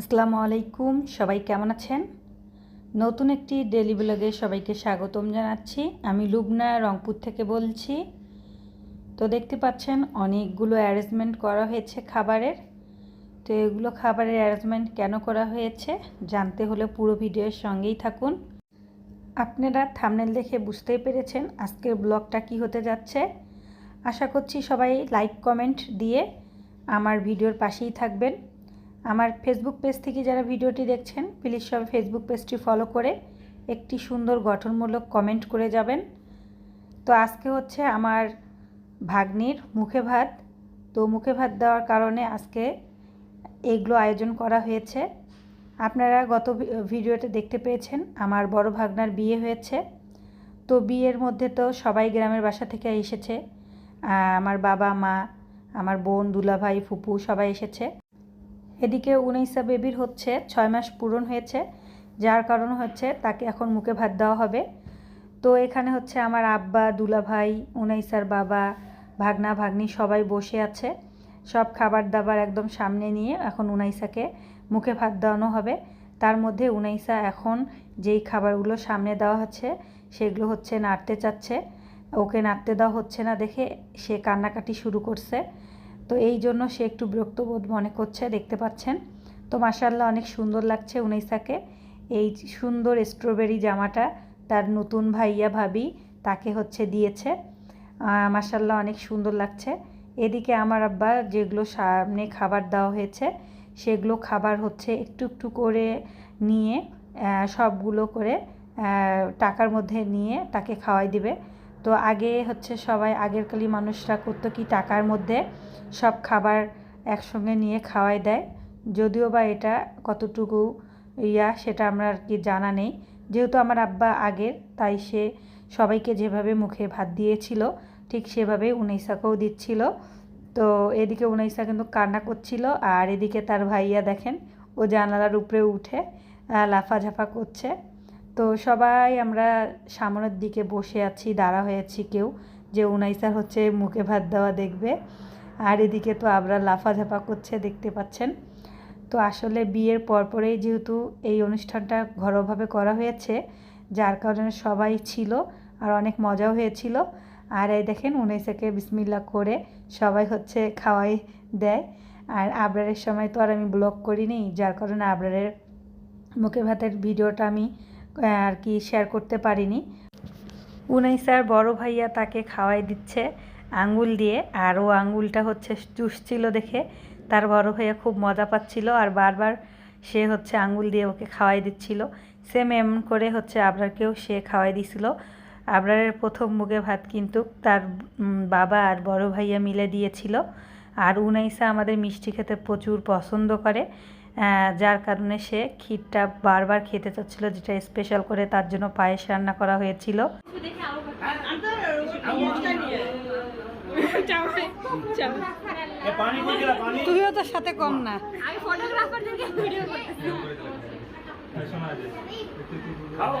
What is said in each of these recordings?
আসসালামু আলাইকুম, সবাই কেমন আছেন? নতুন একটি ডেলি ব্লগে সবাইকে স্বাগতম জানাচ্ছি। আমি লুবনা, রংপুর থেকে বলছি। তো দেখতে পাচ্ছেন, অনেকগুলো অ্যারেঞ্জমেন্ট করা হয়েছে খাবারের। তো এগুলো খাবারের অ্যারেঞ্জমেন্ট কেন করা হয়েছে, জানতে হলে পুরো ভিডিওর সঙ্গেই থাকুন। আপনারা থামনেল দেখে বুঝতেই পেরেছেন আজকের ব্লগটা কি হতে যাচ্ছে। আশা করছি সবাই লাইক কমেন্ট দিয়ে আমার ভিডিওর পাশেই থাকবেন। আমার ফেসবুক পেজ থেকে যারা ভিডিওটি দেখছেন প্লিজ সব ফেসবুক পেজটি ফলো করে একটি সুন্দর গঠনমূলক কমেন্ট করে যাবেন। তো আজকে হচ্ছে আমার ভাগ্নির মুখে ভাত। তো মুখে ভাত দেওয়ার কারণে আজকে এগুলো আয়োজন করা হয়েছে। আপনারা গত ভিডিওতে দেখতে পেয়েছেন, আমার বড় ভাগনার বিয়ে হয়েছে। তো বিয়ের মধ্যে তো সবাই গ্রামের বাসা থেকে এসেছে। আমার বাবা, মা, আমার বোন, দুলাভাই, ফুপু সবাই এসেছে। এদিকে উনিশা বেবির হচ্ছে ছয় মাস পূরণ হয়েছে, যার কারণ হচ্ছে তাকে এখন মুখে ভাত দেওয়া হবে। তো এখানে হচ্ছে আমার আব্বা, দুলাভাই, উনাইসার বাবা, ভাগনা, ভাগ্নি সবাই বসে আছে। সব খাবার দাবার একদম সামনে নিয়ে এখন উনাইসাকে মুখে ভাত দেওয়ানো হবে। তার মধ্যে উনাইসা এখন যেই খাবারগুলো সামনে দেওয়া হচ্ছে, সেগুলো হচ্ছে নাড়তে চাচ্ছে। ওকে নাড়তে দেওয়া হচ্ছে না দেখে সে কান্নাকাটি শুরু করছে। তো এই জন্য সে একটু বিরক্তবোধ মনে করছে, দেখতে পাচ্ছেন? তো মাসাল্লাহ অনেক সুন্দর লাগছে উনাইসাকে। এই সুন্দর স্ট্রবেরি জামাটা তার নতুন ভাইয়া ভাবি তাকে হচ্ছে দিয়েছে। মাসাল্লাহ অনেক সুন্দর লাগছে। এদিকে আমার আব্বা যেগুলো সামনে খাবার দেওয়া হয়েছে, সেগুলো খাবার হচ্ছে একটু একটু করে নিয়ে সবগুলো করে টাকার মধ্যে নিয়ে তাকে খাওয়াই দিবে। তো আগে হচ্ছে সবাই আগের কালী মানুষরা করতো কি টাকার মধ্যে সব খাবার একসঙ্গে নিয়ে খাওয়াই দেয়। যদিও বা এটা কতটুকু ইয়া সেটা আমরা আর কি জানা নেই। যেহেতু আমার আব্বা আগের তাই সে সবাইকে যেভাবে মুখে ভাত দিয়েছিল ঠিক সেভাবেই উনাইসাকেও দিচ্ছিল। তো এদিকে উনাইসা কিন্তু কান্না করছিল আর এদিকে তার ভাইয়া দেখেন ও জানালার উপরে উঠে আহ, লাফাঝাফা করছে। তো সবাই আমরা সামনের দিকে বসে আছি, দাঁড়া হয়েছি কেউ, যে উনাইসার হচ্ছে মুখে ভাত দেওয়া দেখবে। আর এদিকে তো আমরা লাফাঝাপা করছে, দেখতে পাচ্ছেন। তো আসলে বিয়ের পরপরেই যেহেতু এই অনুষ্ঠানটা ঘরোয়াভাবে করা হয়েছে, যার কারণে সবাই ছিল আর অনেক মজাও হয়েছিল। আর এই দেখেন উনাইসাকে বিসমিল্লা করে সবাই হচ্ছে খাওয়াই দেয়। আর আবরারের সময় তো আর আমি ব্লগ করিনি, যার কারণে আবরারের মুখে ভাতের ভিডিওটা আমি আর কি শেয়ার করতে পারিনি। উনাইসার বড় ভাইয়া তাকে খাওয়াই দিচ্ছে আঙ্গুল দিয়ে, আর ও আঙ্গুলটা হচ্ছে চুষছিল দেখে। তার বড় ভাইয়া খুব মজা পাচ্ছিল, আর বারবার সে হচ্ছে আঙ্গুল দিয়ে ওকে খাওয়াই দিচ্ছিল। সেম এমন করে হচ্ছে আবরারকেও সে খাওয়াই দিছিল। আবরারের প্রথম মুখে ভাত কিন্তু তার বাবা আর বড় ভাইয়া মিলে দিয়েছিল। আর উনাইসা আমাদের মিষ্টি খেতে প্রচুর পছন্দ করে। যার কারণে সে ক্ষীরটা বারবার খেতে চাচ্ছিল যেটা স্পেশাল করে তার জন্য পায়েস রান্না করা হয়েছিল। তুইও সাথে কম না। বাবা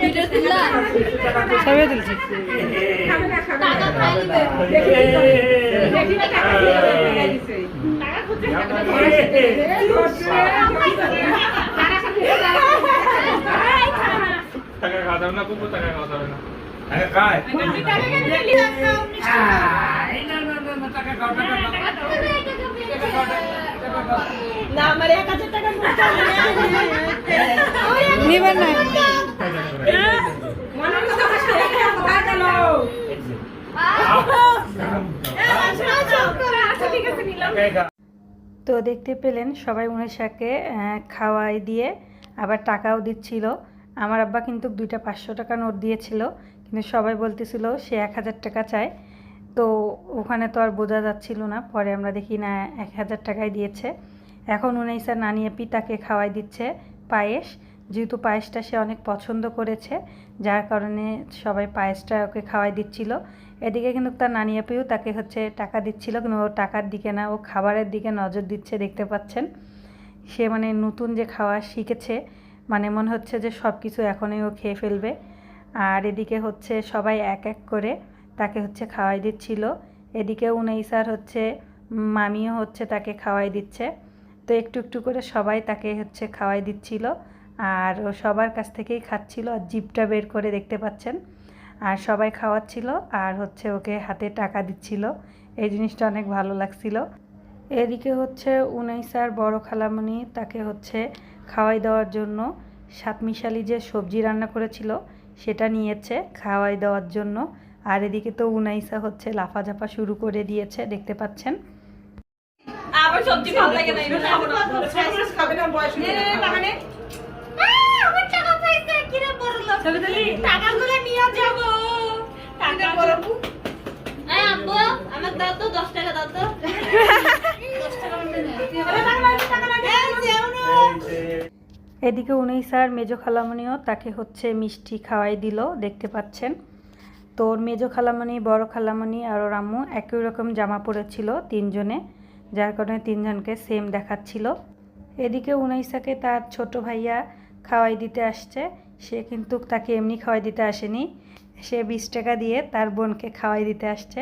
দিলা তুলছি টাকা টাকা খাওয়া যাবে না। কুকুর টাকা খাওয়া যাবে না আরে খায় টাকা কেন দিলি এই না টাকা নিবেন না। তো দেখতে পেলেন সবাই উনিশাকে খাওয়াই দিয়ে আবার টাকাও দিচ্ছিল। আমার আব্বা কিন্তু দুইটা পাঁচশো টাকা নোট দিয়েছিল কিন্তু সবাই বলতেছিল সে এক হাজার টাকা চায়। তো ওখানে তো আর বোঝা যাচ্ছিল না। পরে আমরা দেখি, না, এক হাজার টাকায় দিয়েছে। এখন উনাইসা নানি আপি তাকে খাওয়াই দিচ্ছে পায়েস। যেহেতু পায়েসটা সে অনেক পছন্দ করেছে, যার কারণে সবাই পায়েসটা ওকে খাওয়াই দিচ্ছিল। এদিকে কিন্তু তার নানি আপিও তাকে হচ্ছে টাকা দিচ্ছিল, কিন্তু ও টাকার দিকে না, ও খাবারের দিকে নজর দিচ্ছে, দেখতে পাচ্ছেন। সে মানে নতুন যে খাওয়া শিখেছে মানে মনে হচ্ছে যে সব কিছু এখনই ও খেয়ে ফেলবে। আর এদিকে হচ্ছে সবাই এক এক করে তাকে হচ্ছে খাওয়াই দিচ্ছিল। এদিকে উনাইসার হচ্ছে, মামিও হচ্ছে তাকে খাওয়াই দিচ্ছে। তো একটু একটু করে সবাই তাকে হচ্ছে খাওয়াই দিচ্ছিল আর ও সবার কাছ থেকেই খাচ্ছিল আর জিপটা বের করে দেখতে পাচ্ছেন। আর সবাই খাওয়াচ্ছিল আর হচ্ছে ওকে হাতে টাকা দিচ্ছিল। এই জিনিসটা অনেক ভালো লাগছিল। এদিকে হচ্ছে উনাইসার বড় খালামণি তাকে হচ্ছে খাওয়াই দেওয়ার জন্য সাতমিশালি যে সবজি রান্না করেছিল সেটা নিয়েছে খাওয়াই দেওয়ার জন্য। আর এদিকে তো উনাইসা হচ্ছে লাফাঝাপা শুরু করে দিয়েছে দেখতে পাচ্ছেন? আমার সবজি ভালো লাগে না এটা খাব না। খাবে না বয়স নে, নে, নে, টাকা আহ, আমার টাকা পাইছে কিরে বলল ছবি তুলি। টাকাগুলো নিয়ে যাব। টাকা এই আব্বু আমার দাও তো দশ টাকা দাও তো। দশ টাকা মতো নে। এই যেও না। এদিকে উনাইসার মেজো খালামণিও তাকে হচ্ছে মিষ্টি খাওয়াই দিল দেখতে পাচ্ছেন। তো ওর মেজো খালামণি, বড় খালামণি আর ওর আম্মু একই রকম জামা পরেছিল তিনজনে, যার কারণে তিনজনকে সেম দেখাচ্ছিল। এদিকে উনাইসাকে তার ছোট ভাইয়া খাওয়াই দিতে আসছে। সে কিন্তু তাকে এমনি খাওয়াই দিতে আসেনি। সে বিশ টাকা দিয়ে তার বোনকে খাওয়াই দিতে আসছে।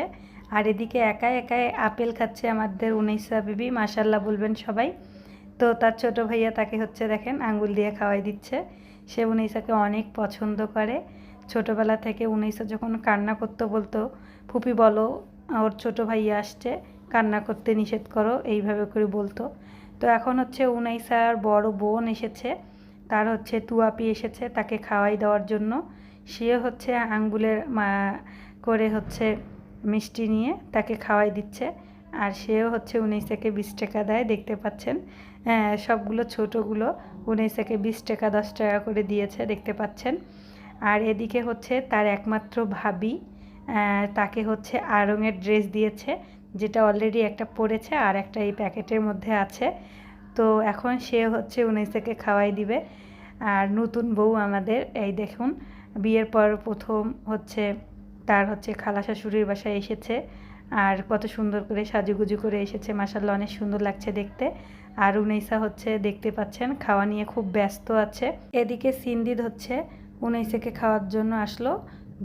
আর এদিকে একাই একাই আপেল খাচ্ছে আমাদের উনাইসা বিবি মাসাল্লাহ বলবেন সবাই। তো তার ছোট ভাইয়া তাকে হচ্ছে দেখেন আঙ্গুল দিয়ে খাওয়াই দিচ্ছে। সে উনিসাকে অনেক পছন্দ করে। ছোটোবেলা থেকে উনিসা যখন কান্না করতে বলতো ফুপি বলো ওর ছোট ভাই আসছে কান্না করতে নিষেধ করো এইভাবে করে বলতো। তো এখন হচ্ছে উনাইসার বড় বোন এসেছে তার হচ্ছে তুয়াপি এসেছে তাকে খাওয়াই দেওয়ার জন্য। সে হচ্ছে আঙ্গুলের মা- করে হচ্ছে মিষ্টি নিয়ে তাকে খাওয়াই দিচ্ছে। আর সেও হচ্ছে উনিশাকে বিশ টাকা দেয় দেখতে পাচ্ছেন? হ্যাঁ, সবগুলো ছোটোগুলো উনিশাকে বিশ টাকা দশ টাকা করে দিয়েছে দেখতে পাচ্ছেন? আর এদিকে হচ্ছে তার একমাত্র ভাবি তাকে হচ্ছে আড়ঙের ড্রেস দিয়েছে, যেটা অলরেডি একটা পরেছে আর একটা এই প্যাকেটের মধ্যে আছে। তো এখন সে হচ্ছে উনিশাকে খাওয়াই দিবে। আর নতুন বউ আমাদের, এই দেখুন, বিয়ের পর প্রথম হচ্ছে তার হচ্ছে খালা শাশুড়ির বাসায় এসেছে। আর কত সুন্দর করে সাজুগুজু করে এসেছে মাসাল্লাহ অনেক সুন্দর লাগছে দেখতে। আর উনাইসা হচ্ছে দেখতে পাচ্ছেন, খাওয়া নিয়ে খুব ব্যস্ত আছে। এদিকে সিন্দিদ হচ্ছে উনাইসাকে খাওয়ার জন্য আসলো।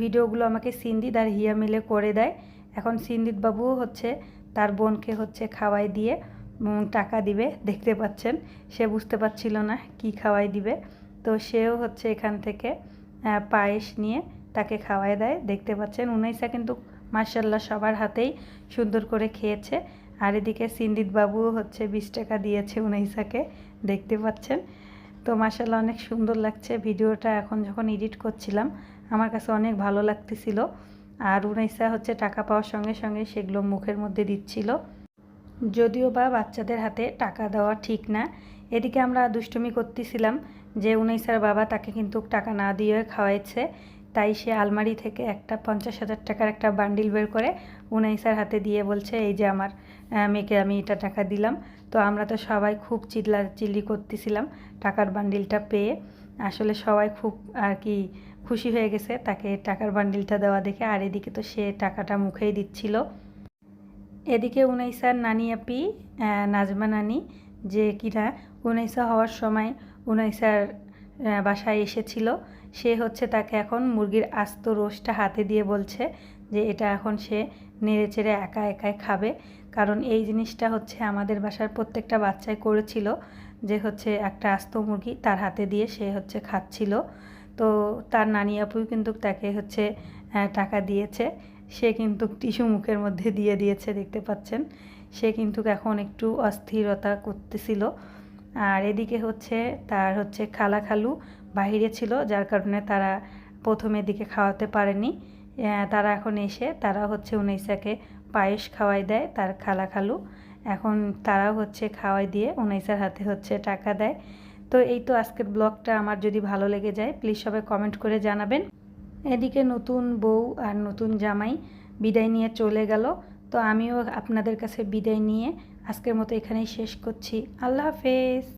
ভিডিওগুলো আমাকে সিন্দিদ আর হিয়া মিলে করে দেয়। এখন সিন্দিদ বাবুও হচ্ছে তার বোনকে হচ্ছে খাওয়াই দিয়ে টাকা দিবে। দেখতে পাচ্ছেন, সে বুঝতে পারছিল না কি খাওয়াই দিবে। তো সেও হচ্ছে এখান থেকে পায়েস নিয়ে তাকে খাওয়াই দেয়। দেখতে পাচ্ছেন উনাইসা কিন্তু মার্শাল্লাহ সবার হাতেই সুন্দর করে খেয়েছে। আর এদিকে সিন্দিত বাবুও হচ্ছে বিশ টাকা দিয়েছে উনাইসাকে দেখতে পাচ্ছেন তো মার্শাল্লাহ অনেক সুন্দর লাগছে। ভিডিওটা এখন যখন এডিট করছিলাম, আমার কাছে অনেক ভালো লাগতেছিল। আর উনাইসা হচ্ছে টাকা পাওয়ার সঙ্গে সঙ্গে সেগুলো মুখের মধ্যে দিচ্ছিল। যদিও বা বাচ্চাদের হাতে টাকা দেওয়া ঠিক না। এদিকে আমরা দুষ্টুমি করতেছিলাম যে উনাইসার বাবা তাকে কিন্তু টাকা না দিয়ে খাওয়াইছে। তাই সে আলমারি থেকে একটা পঞ্চাশ হাজার টাকার একটা বান্ডিল বের করে উনাইসার হাতে দিয়ে বলছে, এই যে আমার মেয়েকে আমি এটা টাকা দিলাম। তো আমরা তো সবাই খুব চিল্লা চিল্লি করতেছিলাম টাকার বান্ডিলটা পেয়ে। আসলে সবাই খুব আর কি খুশি হয়ে গেছে তাকে টাকার বান্ডিলটা দেওয়া দেখে। আর এদিকে তো সে টাকাটা মুখেই দিচ্ছিল। এদিকে উনাইসার নানি আপি নাজমা নানি যে কিনা উনাইসা হওয়ার সময় উনাইসার বাসায় এসেছিল। সে হচ্ছে তাকে এখন মুরগির আস্ত রোস্টটা হাতে দিয়ে বলছে যে এটা এখন সে নেড়ে চেড়ে একা একাই খাবে। কারণ এই জিনিসটা হচ্ছে আমাদের বাসার প্রত্যেকটা বাচ্চাই করেছিল যে হচ্ছে একটা আস্ত মুরগি তার হাতে দিয়ে সে হচ্ছে খাচ্ছিল। তো তার নানি আপুই কিন্তু তাকে হচ্ছে টাকা দিয়েছে। সে কিন্তু টিস্যু মুখের মধ্যে দিয়ে দিয়েছে, দেখতে পাচ্ছেন। সে কিন্তু এখন একটু অস্থিরতা করতেছিল। আর এদিকে হচ্ছে তার হচ্ছে খালা খালু বাহিরে ছিল, যার কারণে তারা প্রথমের দিকে খাওয়াতে পারেনি। তারা এখন এসে তারা হচ্ছে উনাইসাকে পায়েস খাওয়াই দেয়, তার খালা খালু। এখন তারাও হচ্ছে খাওয়াই দিয়ে উনাইসার হাতে হচ্ছে টাকা দেয়। তো এই তো আজকের ব্লগটা, আমার যদি ভালো লেগে যায় প্লিজ সবাই কমেন্ট করে জানাবেন। এদিকে নতুন বউ আর নতুন জামাই বিদায় নিয়ে চলে গেল। তো আমিও আপনাদের কাছে বিদায় নিয়ে আজকের মতো এখানেই শেষ করছি। আল্লাহ হাফেজ।